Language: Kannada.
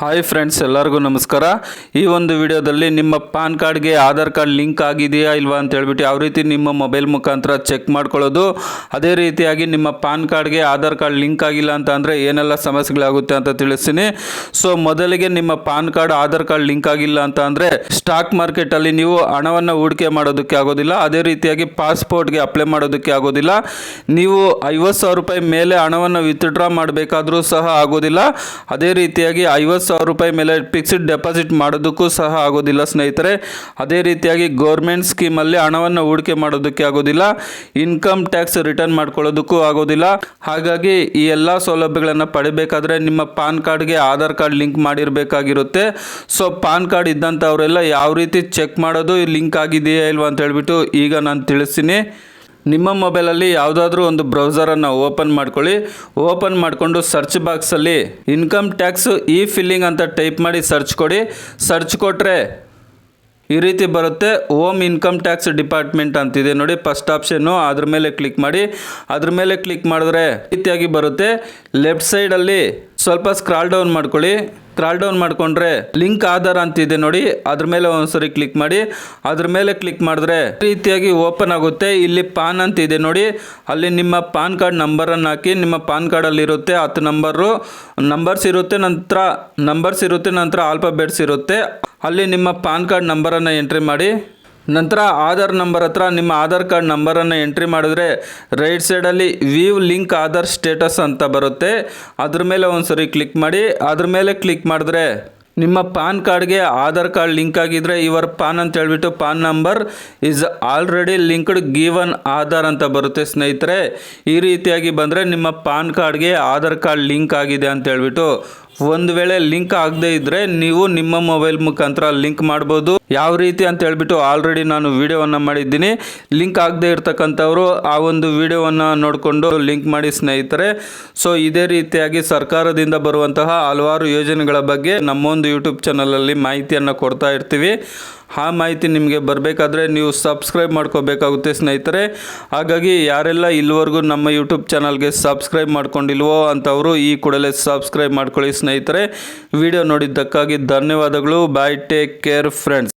ಹಾಯ್ ಫ್ರೆಂಡ್ಸ್ ಎಲ್ಲರಿಗೂ ನಮಸ್ಕಾರ. ಈ ಒಂದು ವಿಡಿಯೋದಲ್ಲಿ ನಿಮ್ಮ ಪಾನ್ ಕಾರ್ಡ್ಗೆ ಆಧಾರ್ ಕಾರ್ಡ್ ಲಿಂಕ್ ಆಗಿದೆಯಾ ಇಲ್ವಾ ಅಂತ ಹೇಳ್ಬಿಟ್ಟು ಯಾವ ರೀತಿ ನಿಮ್ಮ ಮೊಬೈಲ್ ಮುಖಾಂತರ ಚೆಕ್ ಮಾಡ್ಕೊಳ್ಳೋದು, ಅದೇ ರೀತಿಯಾಗಿ ನಿಮ್ಮ ಪಾನ್ ಕಾರ್ಡ್ಗೆ ಆಧಾರ್ ಕಾರ್ಡ್ ಲಿಂಕ್ ಆಗಿಲ್ಲ ಅಂತ ಅಂದರೆ ಏನೆಲ್ಲ ಸಮಸ್ಯೆಗಳಾಗುತ್ತೆ ಅಂತ ತಿಳಿಸ್ತೀನಿ. ಸೊ ಮೊದಲಿಗೆ ನಿಮ್ಮ PAN card, Aadhaar card link ಆಗಿಲ್ಲ ಅಂತ ಅಂದರೆ ಸ್ಟಾಕ್ ಮಾರ್ಕೆಟಲ್ಲಿ ನೀವು ಹಣವನ್ನು ಹೂಡಿಕೆ ಮಾಡೋದಕ್ಕೆ ಆಗೋದಿಲ್ಲ, ಅದೇ ರೀತಿಯಾಗಿ ಪಾಸ್ಪೋರ್ಟ್ಗೆ ಅಪ್ಲೈ ಮಾಡೋದಕ್ಕೆ ಆಗೋದಿಲ್ಲ. ನೀವು ಐವತ್ತು ಸಾವಿರ ರೂಪಾಯಿ ಮೇಲೆ ಹಣವನ್ನು ವಿತ್ಡ್ರಾ ಮಾಡಬೇಕಾದ್ರೂ ಸಹ ಆಗೋದಿಲ್ಲ, ಅದೇ ರೀತಿಯಾಗಿ ಐವತ್ತು ಸಾವಿರ ರೂಪಾಯಿ ಮೇಲೆ ಫಿಕ್ಸ್ಡ್ ಡೆಪಾಸಿಟ್ ಮಾಡೋದಕ್ಕೂ ಸಹ ಆಗೋದಿಲ್ಲ ಸ್ನೇಹಿತರೆ. ಅದೇ ರೀತಿಯಾಗಿ ಗೌರ್ಮೆಂಟ್ ಸ್ಕೀಮಲ್ಲಿ ಹಣವನ್ನು ಹೂಡಿಕೆ ಮಾಡೋದಕ್ಕೆ ಆಗೋದಿಲ್ಲ. ಇನ್ಕಮ್ ಟ್ಯಾಕ್ಸ್ ರಿಟರ್ನ್ ಮಾಡ್ಕೊಳ್ಳೋದಕ್ಕೂ ಆಗೋದಿಲ್ಲ. ಹಾಗಾಗಿ ಈ ಎಲ್ಲ ಸೌಲಭ್ಯಗಳನ್ನು ಪಡಿಬೇಕಾದ್ರೆ ನಿಮ್ಮ ಪಾನ್ ಕಾರ್ಡ್ಗೆ ಆಧಾರ್ ಕಾರ್ಡ್ ಲಿಂಕ್ ಮಾಡಿರಬೇಕಾಗಿರುತ್ತೆ. ಸೊ ಪಾನ್ ಕಾರ್ಡ್ ಇದ್ದಂಥವರೆಲ್ಲ ಯಾವ ರೀತಿ ಚೆಕ್ ಮಾಡೋದು ಲಿಂಕ್ ಆಗಿದೆಯಾ ಇಲ್ವಾ ಅಂತ ಹೇಳ್ಬಿಟ್ಟು ಈಗ ನಾನು ತಿಳಿಸ್ತೀನಿ. ನಿಮ್ಮ ಮೊಬೈಲಲ್ಲಿ ಯಾವುದಾದ್ರೂ ಒಂದು ಬ್ರೌಸರನ್ನು ಓಪನ್ ಮಾಡ್ಕೊಳ್ಳಿ. ಓಪನ್ ಮಾಡಿಕೊಂಡು ಸರ್ಚ್ ಬಾಕ್ಸಲ್ಲಿ ಇನ್ಕಮ್ ಟ್ಯಾಕ್ಸ್ ಇ ಫಿಲ್ಲಿಂಗ್ ಅಂತ ಟೈಪ್ ಮಾಡಿ ಸರ್ಚ್ ಕೊಡಿ. ಸರ್ಚ್ ಕೊಟ್ಟರೆ ಈ ರೀತಿ ಬರುತ್ತೆ. ಓಮ್ ಇನ್ಕಮ್ ಟ್ಯಾಕ್ಸ್ ಡಿಪಾರ್ಟ್ಮೆಂಟ್ ಅಂತಿದೆ ನೋಡಿ ಫಸ್ಟ್ ಆಪ್ಷನ್ನು ಅದ್ರ ಮೇಲೆ ಕ್ಲಿಕ್ ಮಾಡಿ. ಅದ್ರ ಮೇಲೆ ಕ್ಲಿಕ್ ಮಾಡಿದ್ರೆ ರೀತಿಯಾಗಿ ಬರುತ್ತೆ. ಲೆಫ್ಟ್ ಸೈಡಲ್ಲಿ ಸ್ವಲ್ಪ ಸ್ಕ್ರಾಲ್ ಡೌನ್ ಮಾಡ್ಕೊಳ್ಳಿ. ಸ್ಕ್ರಾಲ್ ಡೌನ್ ಮಾಡಿಕೊಂಡ್ರೆ ಲಿಂಕ್ ಆಧಾರ ಅಂತಿದೆ ನೋಡಿ. ಅದ್ರ ಮೇಲೆ ಒಂದ್ಸರಿ ಕ್ಲಿಕ್ ಮಾಡಿ. ಅದ್ರ ಮೇಲೆ ಕ್ಲಿಕ್ ಮಾಡಿದ್ರೆ ರೀತಿಯಾಗಿ ಓಪನ್ ಆಗುತ್ತೆ. ಇಲ್ಲಿ ಪಾನ್ ಅಂತ ಇದೆ ನೋಡಿ. ಅಲ್ಲಿ ನಿಮ್ಮ ಪಾನ್ ಕಾರ್ಡ್ ನಂಬರನ್ನು ಹಾಕಿ, ನಿಮ್ಮ ಪಾನ್ ಕಾರ್ಡಲ್ಲಿ ಇರುತ್ತೆ ಹತ್ತು ನಂಬರು ನಂಬರ್ಸ್ ಇರುತ್ತೆ, ನಂತರ ನಂಬರ್ಸ್ ಇರುತ್ತೆ, ನಂತರ ಆಲ್ಫಾಬೆಟ್ಸ್ ಇರುತ್ತೆ. ಅಲ್ಲಿ ನಿಮ್ಮ ಪಾನ್ ಕಾರ್ಡ್ ನಂಬರನ್ನು ಎಂಟ್ರಿ ಮಾಡಿ. ನಂತರ ಆಧಾರ್ ನಂಬರ್ ಹತ್ರ ನಿಮ್ಮ ಆಧಾರ್ ಕಾರ್ಡ್ ನಂಬರನ್ನು ಎಂಟ್ರಿ ಮಾಡಿದ್ರೆ ರೈಟ್ ಸೈಡಲ್ಲಿ ವ್ಯೂ ಲಿಂಕ್ ಆಧಾರ್ ಸ್ಟೇಟಸ್ ಅಂತ ಬರುತ್ತೆ. ಅದ್ರ ಮೇಲೆ ಒಂದ್ಸರಿ ಕ್ಲಿಕ್ ಮಾಡಿ, ಅದ್ರ ಮೇಲೆ ಕ್ಲಿಕ್ ಮಾಡಿದ್ರೆ ನಿಮ್ಮ ಪಾನ್ ಕಾರ್ಡ್ಗೆ ಆಧಾರ್ ಕಾರ್ಡ್ ಲಿಂಕ್ ಆಗಿದ್ರೆ ಇವರ್ ಪಾನ್ ಅಂತ ಹೇಳ್ಬಿಟ್ಟು PAN number is already linked given Aadhaar ಅಂತ ಬರುತ್ತೆ ಸ್ನೇಹಿತರೆ. ಈ ರೀತಿಯಾಗಿ ಬಂದರೆ ನಿಮ್ಮ ಪಾನ್ ಕಾರ್ಡ್ಗೆ ಆಧಾರ್ ಕಾರ್ಡ್ ಲಿಂಕ್ ಆಗಿದೆ ಅಂತ ಹೇಳ್ಬಿಟ್ಟು ಒಂದು ವೇಳೆ ಲಿಂಕ್ ಆಗದೇ ಇದ್ದರೆ ನೀವು ನಿಮ್ಮ ಮೊಬೈಲ್ ಮುಖಾಂತರ ಲಿಂಕ್ ಮಾಡ್ಬೋದು. ಯಾವ ರೀತಿ ಅಂತ ಹೇಳ್ಬಿಟ್ಟು ಆಲ್ರೆಡಿ ನಾನು ವಿಡಿಯೋವನ್ನು ಮಾಡಿದ್ದೀನಿ. ಲಿಂಕ್ ಆಗದೇ ಇರ್ತಕ್ಕಂಥವ್ರು ಆ ಒಂದು ವಿಡಿಯೋವನ್ನು ನೋಡಿಕೊಂಡು ಲಿಂಕ್ ಮಾಡಿ ಸ್ನೇಹಿತರೆ. ಸೊ ಇದೇ ರೀತಿಯಾಗಿ ಸರ್ಕಾರದಿಂದ ಬರುವಂತಹ ಹಲವಾರು ಯೋಜನೆಗಳ ಬಗ್ಗೆ ನಮ್ಮೊಂದು ಯೂಟ್ಯೂಬ್ ಚಾನಲಲ್ಲಿ ಮಾಹಿತಿಯನ್ನು ಕೊಡ್ತಾ ಇರ್ತೀವಿ. ಆ ಮಾಹಿತಿ ನಿಮಗೆ ಬರಬೇಕಾದ್ರೆ ನೀವು ಸಬ್ಸ್ಕ್ರೈಬ್ ಮಾಡ್ಕೋಬೇಕಾಗುತ್ತೆ, ಸ್ನೇಹಿತರೆ. ಹಾಗಾಗಿ ಯಾರೆಲ್ಲ ಇಲ್ಲಿವರೆಗೂ ನಮ್ಮ ಯೂಟ್ಯೂಬ್ ಚಾನಲ್ಗೆ ಸಬ್ಸ್ಕ್ರೈಬ್ ಮಾಡ್ಕೊಂಡಿಲ್ವೋ ಅಂಥವರು ಈ ಕೂಡಲೇ ಸಬ್ಸ್ಕ್ರೈಬ್ ಮಾಡ್ಕೊಳ್ಳಿ, ಸ್ನೇಹಿತರೆ. ವಿಡಿಯೋ ನೋಡಿದ್ದಕ್ಕಾಗಿ ಧನ್ಯವಾದಗಳು. Bye take care friends